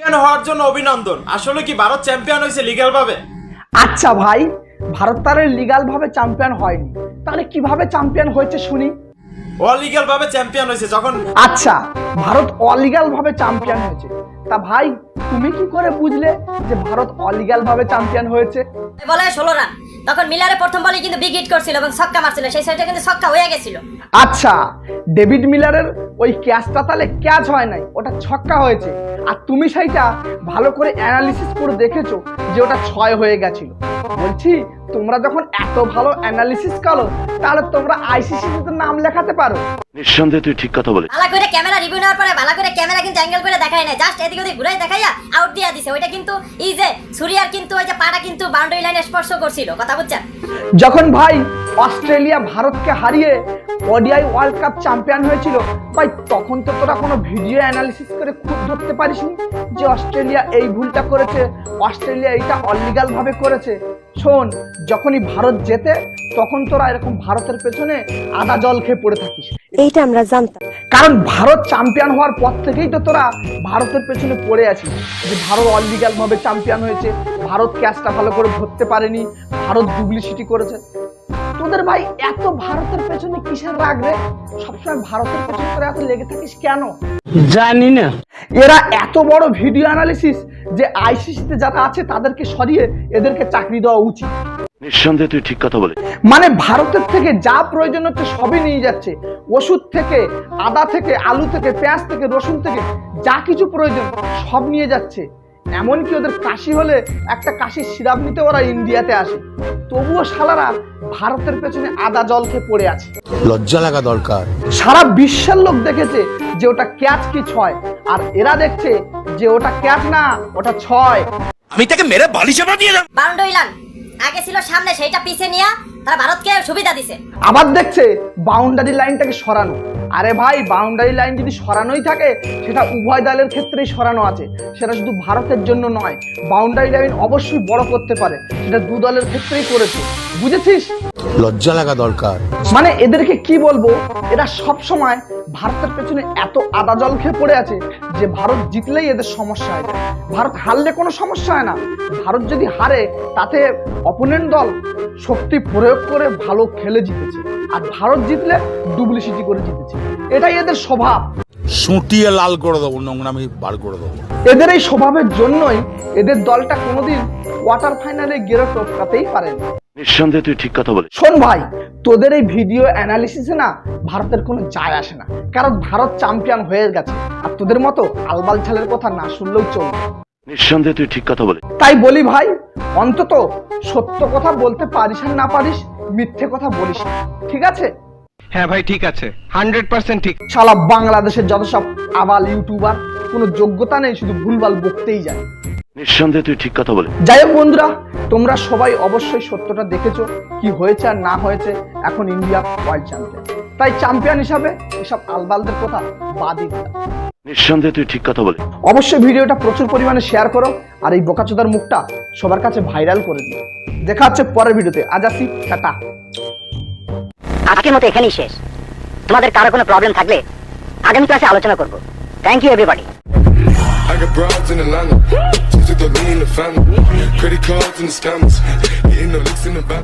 Champion হওয়ার জন্য অভিনন্দন। আসলে কি ভারত চ্যাম্পিয়ন হয়েছে লিগ্যাল ভাবে? আচ্ছা ভাই ভারত তার লিগাল ভাবে চ্যাম্পিয়ন হয়নি। তাহলে কীভাবে চ্যাম্পিয়ন হয়েছে শুনি? অলিগ্যাল ভাবে চ্যাম্পিয়ন হয়েছে যখন আচ্ছা ভারত অলিগাল ভাবে চ্যাম্পিয়ন হয়েছে। তা ভাই তুমি কি করে বুঝলে যে ভারত অলিগাল ভাবে চ্যাম্পিয়ন হয়েছে? বলে ষোলো রান তখন মিলারে প্রথম বলে কিন্তু বিগ হিট করছিল এবং ছক্কা মারছিল। সেই সাইডে কিন্তু ছক্কা হয়ে গেছিল। আচ্ছা ডেভিড মিলারের ওই ক্যাচটা তাহলে ক্যাচ হয় নাই, ওটা ছক্কা হয়েছে। আর তুমি সেইটা ভালো করে অ্যানালিসিস করে দেখেছ যে ওটা ছয় হয়ে গেছিল। বলছি তোমরা যখন এত ভালো অ্যানালিসিস করো তাহলে তোমরা আইসিসিতে নাম লেখাতে পারো। নিঃসন্দেহে তুই ঠিক কথা বলে ভালো করে ক্যামেরা রিভিউ নেওয়ার পরে ভালো করে ক্যামেরা কিন্তু অ্যাঙ্গেল করে দেখায় না জাস্ট এদিক ওদিক ঘুরাই দেখাইয়া আউট দিয়া দিছে। ওইটা কিন্তু এই যে সুরিয়ার কিন্তু ওই যে পাটা কিন্তু বাউন্ডারি লাইনে স্পর্শ করছিল। কথা বুঝছেন? যখন ভাই অস্ট্রেলিয়া ভারতকে হারিয়ে ওডিআই ওয়ার্ল্ড কাপ চ্যাম্পিয়ন হয়েছিল ভাই তখন তো তোরা কোনো ভিডিও অ্যানালিসিস করে খুব ধরতে পারিসনি যে অস্ট্রেলিয়া এই ভুলটা করেছে অস্ট্রেলিয়া এইটা অলিগাল ভাবে করেছে। শোন যখনই ভারত জেতে তখন তোরা এরকম ভারতের পেছনে আদা জল খেয়ে পড়ে থাকিস। এইটা আমরা জানতাম। কারণ ভারত চ্যাম্পিয়ন হওয়ার পর থেকেই তো তোরা ভারতের পেছনে পড়ে আছিস। যে ভারত অলিগাল ভাবে চ্যাম্পিয়ন হয়েছে ভারত ক্যাচটা ভালো করে ধরতে পারেনি ভারত ডুপ্লিসিটি করেছে। তোদের ভাই এত ভারতের পেছনে কিসের রাগ রে? সবসময় ভারতের পেছনে তোরা এত লেগে থাকিস কেন? জানি না। এরা এত বড় ভিডিও অ্যানালিসিস যে আইসিসিতে যারা আছে তাদেরকে সরিয়ে এদেরকে চাকরি দেওয়া উচিত। নিঃসন্দেহে তুই ঠিক কথা বলে মানে ভারতের থেকে যা প্রয়োজন হচ্ছে সবই নিয়ে যাচ্ছে। ওষুধ থেকে আদা থেকে আলু থেকে পেঁয়াজ থেকে রসুন থেকে যা কিছু প্রয়োজন সব নিয়ে যাচ্ছে। এমনকি ওদের কাশি হলে একটা কাশির সিরাপ নিতে ওরা ইন্ডিয়াতে আসে। তবুও শালারা ভারতের পেছনে আদা জল খেয়ে পড়ে আছে। লজ্জা লাগা দরকার। সারা বিশ্বের লোক দেখেছে যে ওটা ক্যাচ কি ছয় আর এরা দেখছে যে ওটা ক্যাচ না ওটা ছয়। আমি তাকে মেরে বালি চাপা দিয়ে বাউন্ডারি লাইন আগে ছিল সামনে সেইটা পিছে নিয়া তারা ভারতকে সুবিধা দিছে। আবার দেখছে বাউন্ডারি লাইনটাকে সরানো। আরে ভাই বাউন্ডারি লাইন যদি সরানোই থাকে সেটা উভয় দলের ক্ষেত্রেই সরানো আছে। সেটা শুধু ভারতের জন্য নয় বাউন্ডারি লাইন অবশ্যই বড় করতে পারে। সেটা দু দলের ক্ষেত্রেই করেছে। বুঝেছিস? লজ্জা লাগা দরকার। মানে এদেরকে কি বলব? এরা সব সময় ভারতের পেছনে এত আদা জল খেয়ে পড়ে আছে যে ভারত জিতলেই এদের সমস্যা হয়। ভারত হারলে কোনো সমস্যা হয় না। ভারত যদি হারে তাতে অপোনেন্ট দল শক্তি প্রয়োগ করে ভালো খেলে জিতেছে। আর ভারত জিতলে ডুপ্লিসিটি করে জিতেছে। এটাই এদের স্বভাব। সুটিয়ে লাল করে দেবো নোংরামি বার করে দেবো। এদের এই স্বভাবের জন্যই এদের দলটা কোনোদিন কোয়ার্টার ফাইনালে গেরো টপকাতেই পারে না নিঃসন্দেহে তুই ঠিক কথা বলে শোন ভাই তোদের এই ভিডিও অ্যানালিসিসে না ভারতের কোনো যায় আসে না। কারণ ভারত চ্যাম্পিয়ন হয়ে গেছে। আর তোদের মতো আলবাল ছালের কথা না শুনলেও চলবে। নিঃসন্দেহে তুই ঠিক কথা বলে তাই বলি ভাই অন্তত সত্য কথা বলতে পারিস আর না পারিস মিথ্যে কথা বলিস না। ঠিক আছে? হ্যাঁ ভাই ঠিক আছে। হান্ড্রেড পার্সেন্ট ঠিক। সালা বাংলাদেশের যত সব আবাল ইউটিউবার কোনো যোগ্যতা নেই শুধু ভুলভাল বকতেই যায়। নিঃসন্দেহে তুই ঠিক কথা বলে যাই হোক বন্ধুরা তোমরা সবাই অবশ্যই সত্যটা দেখেছ কি হয়েছে আর না হয়েছে এখন ইন্ডিয়া ওয়ার্ল্ড চ্যাম্পিয়ন তাই চ্যাম্পিয়ন হিসাবে এসব আলবালদের কথা বাদই নিঃসন্দেহে তুই ঠিক কথা বলে অবশ্যই ভিডিওটা প্রচুর পরিমাণে শেয়ার করো আর এই বোকাচোদার মুখটা সবার কাছে ভাইরাল করে দিও। দেখা হচ্ছে পরের ভিডিওতে। আজ আসি টাটা। আজকের মতো এখানেই শেষ। তোমাদের কারও কোনো প্রবলেম থাকলে আগামী ক্লাসে আলোচনা করব। Thank you everybody I got broads in Atlanta. Took the lean the family. Credit cards and the scammers. Hitting the licks in the back.